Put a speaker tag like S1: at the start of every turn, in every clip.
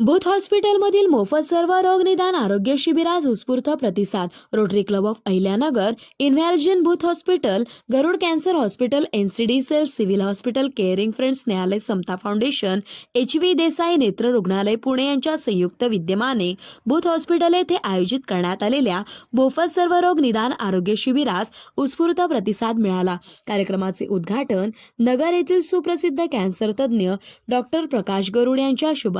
S1: Booth हॉस्पिटलमधील मोफत सर्व रोग निदान आरोग्य शिबिरास उत्स्फूर्त प्रतिसाद. Rotary club of Ahilyanagar Evangeline Booth hospital Garud cancer hospital NCD cell civil hospital caring friends न्यायालय Samata foundation H V Desai नेत्र रुग्णालय पुणे यांच्या संयुक्त विद्यमाने बुथ हॉस्पिटल येथे आयोजित करण्यात आलेल्या मोफत सर्व रोग निदान आरोग्य शिबिरास उत्स्फूर्त प्रतिसाद मिळाला. कार्यक्रमाचे उद्घाटन नगर येथील सुप्रसिद्ध कॅन्सर तज्ज्ञ डॉक्टर प्रकाश गरुड यांच्या शुभ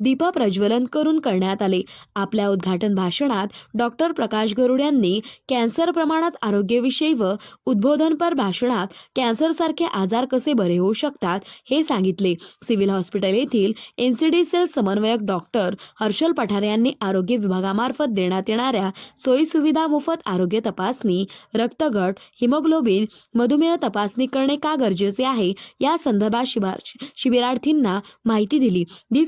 S1: दीप प्रज्वलन करून करण्यात आले. आपल्या उद्घाटन भाषणात डॉक्टर प्रकाश गरुड यांनी कॅन्सर प्रमाणात आरोग्यविषयी व उद्बोधनपर भाषणात कॅन्सरसारखे आजार कसे बरे होऊ शकतात हे सांगितले. सिव्हिल हॉस्पिटल येथील एनसीडी सेल समन्वयक डॉक्टर हर्षल पठारे यांनी आरोग्य विभागामार्फत देण्यात येणाऱ्या सोयीसुविधा मोफत आरोग्य तपासणी रक्तगट हिमोग्लोबिन मधुमेह तपासणी करणे का गरजेचे आहे या संदर्भात शिबा- शिबिरार्थींना माहिती दिली. The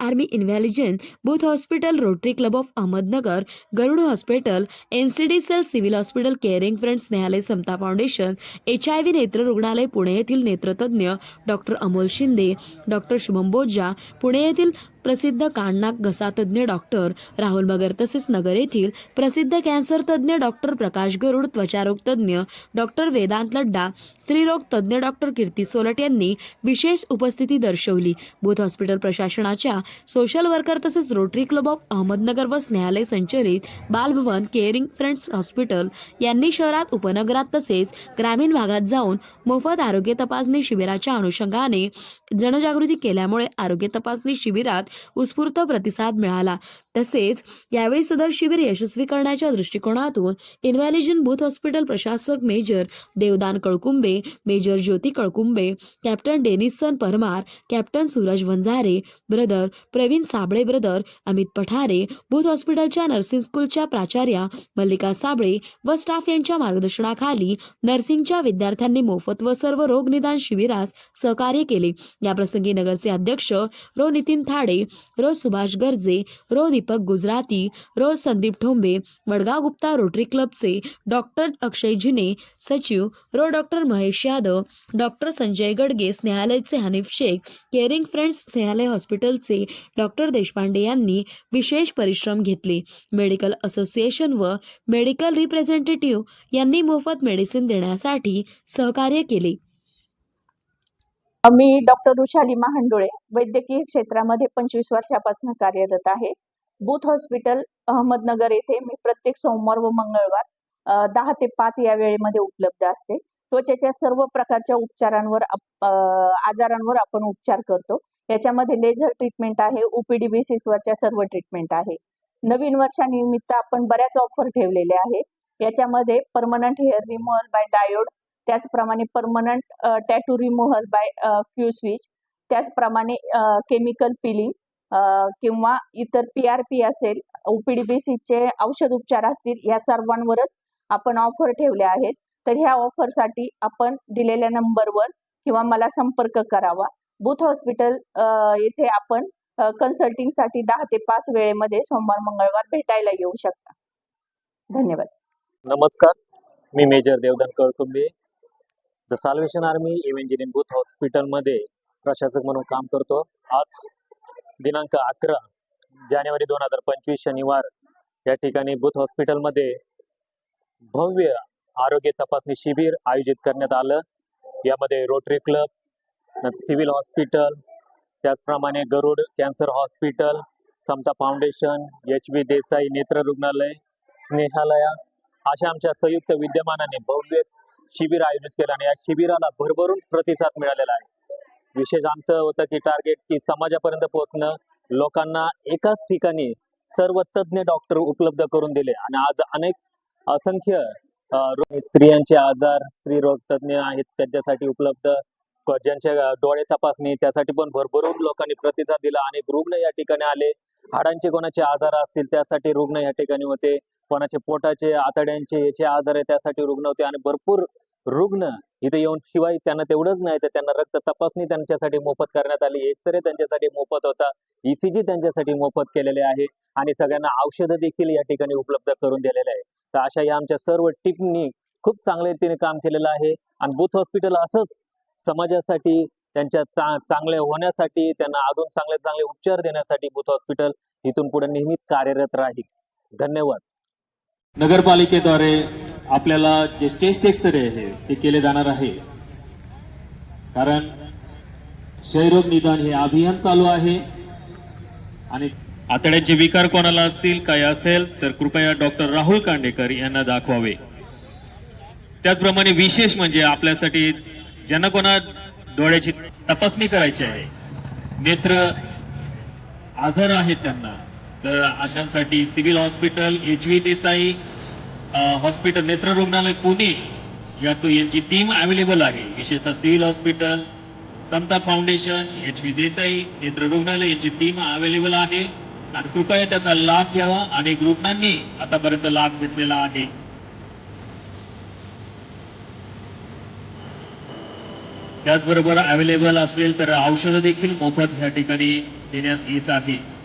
S1: army Evangeline Booth hospital Rotary club of Ahmednagar Garud hospital NCD cell civil hospital caring friends Snehalaya Samata foundation H I V नेत्र रुग्णालय पुणे येथील नेत्रतज्ञ डॉक्टर अमोल शिंदे डॉक्टर शुभम बोजा पुणे येथील प्रसिद्ध काननाक घसातज्ञ डॉक्टर राहुल मगर तसेच नगर येथील प्रसिद्ध कॅन्सर तज्ज्ञ डॉक्टर प्रकाश गरुड त्वचारोग तज्ज्ञ डॉक्टर वेदांत लड्डा स्त्रीरोग तज्ज्ञ डॉक्टर कीर्ती सोलट यांनी विशेष उपस्थिती दर्शवली. बुथ हॉस्पिटल प्रशासनाच्या सोशल वर्कर तसेच रोटरी क्लब ऑफ अहमदनगर व स्नेहालय संचलित बालभवन केअरिंग फ्रेंड्स हॉस्पिटल यांनी शहरात उपनगरात तसेच ग्रामीण भागात जाऊन मोफत आरोग्य तपासणी शिबिराच्या अनुषंगाने जनजागृती केल्यामुळे आरोग्य तपासणी शिबिरात उत्स्फूर्त प्रतिसाद मिळाला. तसेच यावेळी सदर शिबिर यशस्वी करण्याच्या दृष्टिकोनातून इन्व्हॅलिजन बूथ हॉस्पिटल प्रशासक major Devdan Kalkumbe major Jyoti Kalkumbe captain Denison Parmar captain Suraj Vanjare brother Pravin Sabale brother Amit Pathare Booth हॉस्पिटलच्या नर्सिंग स्कूलच्या प्राचार्या मल्लिका साबळे व स्टाफ यांच्या मार्गदर्शनाखाली नर्सिंगच्या विद्यार्थ्यांनी मोफत व सर्व रोग निदान शिबिरास सहकार्य केले. याप्रसंगी नगरचे अध्यक्ष रो नितीन थाडे रो सुभाष गर्जे रो दीपक गुजराती रोज संदीप ठोंबे वडगाव गुप्ता रोटरी क्लबचे डॉक्टर अक्षय जिने सचिव रो डॉक्टर महेश यादव डॉक्टर संजय गडगे स्नेहालयचे हनीफ शेख केअरिंग फ्रेंड्स न्यायालय हॉस्पिटलचे डॉक्टर देशपांडे यांनी विशेष परिश्रम घेतले. मेडिकल असोसिएशन व मेडिकल रिप्रेझेंटेटिव्ह यांनी मोफत मेडिसिन देण्यासाठी सहकार्य केले.
S2: मी डॉक्टर रुशाली महांडोळे वैद्यकीय क्षेत्रामध्ये पंचवीस वर्षापासून कार्यरत आहे. बूथ हॉस्पिटल अहमदनगर येथे मी प्रत्येक सोमवार व मंगळवार दहा ते पाच या वेळेमध्ये उपलब्ध असते. त्वचेच्या सर्व प्रकारच्या उपचारांवर आजारांवर आपण उपचार करतो. याच्यामध्ये लेझर ट्रीटमेंट आहे ओपीडी बेसिस सर्व ट्रीटमेंट आहे. नवीन वर्षानिमित्त आपण बऱ्याच ऑफर ठेवलेल्या आहे याच्यामध्ये permanent hair removal by diode त्याचप्रमाणे permanent tattoo removal by Q switch त्याचप्रमाणे केमिकल पिलिंग किंवा इतर पी आर पी असेल ओपीडीबीसीचे औषध उपचार असतील या सर्वांवरच आपण ऑफर ठेवल्या आहेत. तर ह्या ऑफरसाठी आपण दिलेल्या नंबरवर किंवा मला संपर्क करावा. बूथ हॉस्पिटल येथे आपण कन्सल्टिंगसाठी दहा ते पाच वेळेमध्ये सोमवार मंगळवार भेटायला येऊ शकता. धन्यवाद.
S3: नमस्कार. मी major Devdhan Kalkumbe. The Salvation Army Evangeline Booth हॉस्पिटलमध्ये प्रशासक म्हणून काम करतो. आज दिनांक अकरा जानेवारी दोन हजार पंचवीस शनिवार या ठिकाणी बुथ हॉस्पिटलमध्ये भव्य आरोग्य तपासणी शिबिर आयोजित करण्यात आलं. यामध्ये रोटरी क्लब सिव्हिल हॉस्पिटल त्याचप्रमाणे Garud cancer hospital Samata foundation H B Desai नेत्र रुग्णालय स्नेहालया अशा आमच्या संयुक्त विद्यमानाने भव्य शिबिर आयोजित केलं आणि या शिबिराला भरभरून प्रतिसाद मिळालेला आहे. विशेष आमचं होतं की टार्गेट की समाजापर्यंत पोहोचणं लोकांना एकाच ठिकाणी सर्व तज्ज्ञ डॉक्टर उपलब्ध करून दिले. आणि आज अनेक असंख्य स्त्रियांचे आजार स्त्रीरोग तज्ज्ञ आहेत त्यांच्यासाठी उपलब्ध. ज्यांच्या डोळे तपासणी त्यासाठी पण भरभरून लोकांनी प्रतिसाद दिला. अनेक रुग्ण या ठिकाणी आले. हाडांचे कोणाचे आजार असतील त्यासाठी रुग्ण या ठिकाणी होते. कोणाचे पोटाचे आतड्यांचे याचे आजार आहे त्यासाठी रुग्ण होते. आणि भरपूर रुग्ण इथे येऊन शिवाय त्यांना तेवढंच नाही तर त्यांना रक्त तपासणी त्यांच्यासाठी मोफत करण्यात आली एक्सरे त्यांच्यासाठी मोफत होता ईसीजी त्यांच्यासाठी मोफत केलेले आहे आणि सगळ्यांना औषधं देखील या ठिकाणी उपलब्ध करून दिलेले आहे. तर अशा या आमच्या सर्व टीमनी खूप चांगल्या रीतीने काम केलेलं आहे आणि बुथ हॉस्पिटल असंच समाजासाठी त्यांच्या चा चांगले होण्यासाठी त्यांना अजून चांगले चांगले उपचार देण्यासाठी बुथ हॉस्पिटल इथून पुढे नेहमीच कार्यरत राहील. धन्यवाद.
S4: नगरपालिकेद्वारे आपल्याला जे चेस्ट एक्सरे आहे ते केले जाणार आहे. कारण क्षयरोग निदान हे अभियान चालू आहे. आणि आतड्यांचे विकार कोणाला असतील काय असेल तर कृपया डॉक्टर राहुल कांडेकर यांना दाखवावे. त्याचप्रमाणे विशेष म्हणजे आपल्यासाठी ज्यांना कोणा डोळ्याची तपासणी करायची आहे नेत्र आजार आहेत त्यांना तर अशांसाठी civil hospital H V Desai hospital नेत्र रुग्णालय पुणे. यातून यांची टीम अवेलेबल आहे. विशेषतः civil hospital Samata foundation H P Desai नेत्र रुग्णालय यांची टीम अवेलेबल आहे. आणि कृपया त्याचा लाभ घ्यावा. अनेक रुग्णांनी आतापर्यंत लाभ घेतलेला आहे. त्याचबरोबर अवेलेबल असेल तर औषधं देखील मोफत या ठिकाणी देण्यात येत आहे.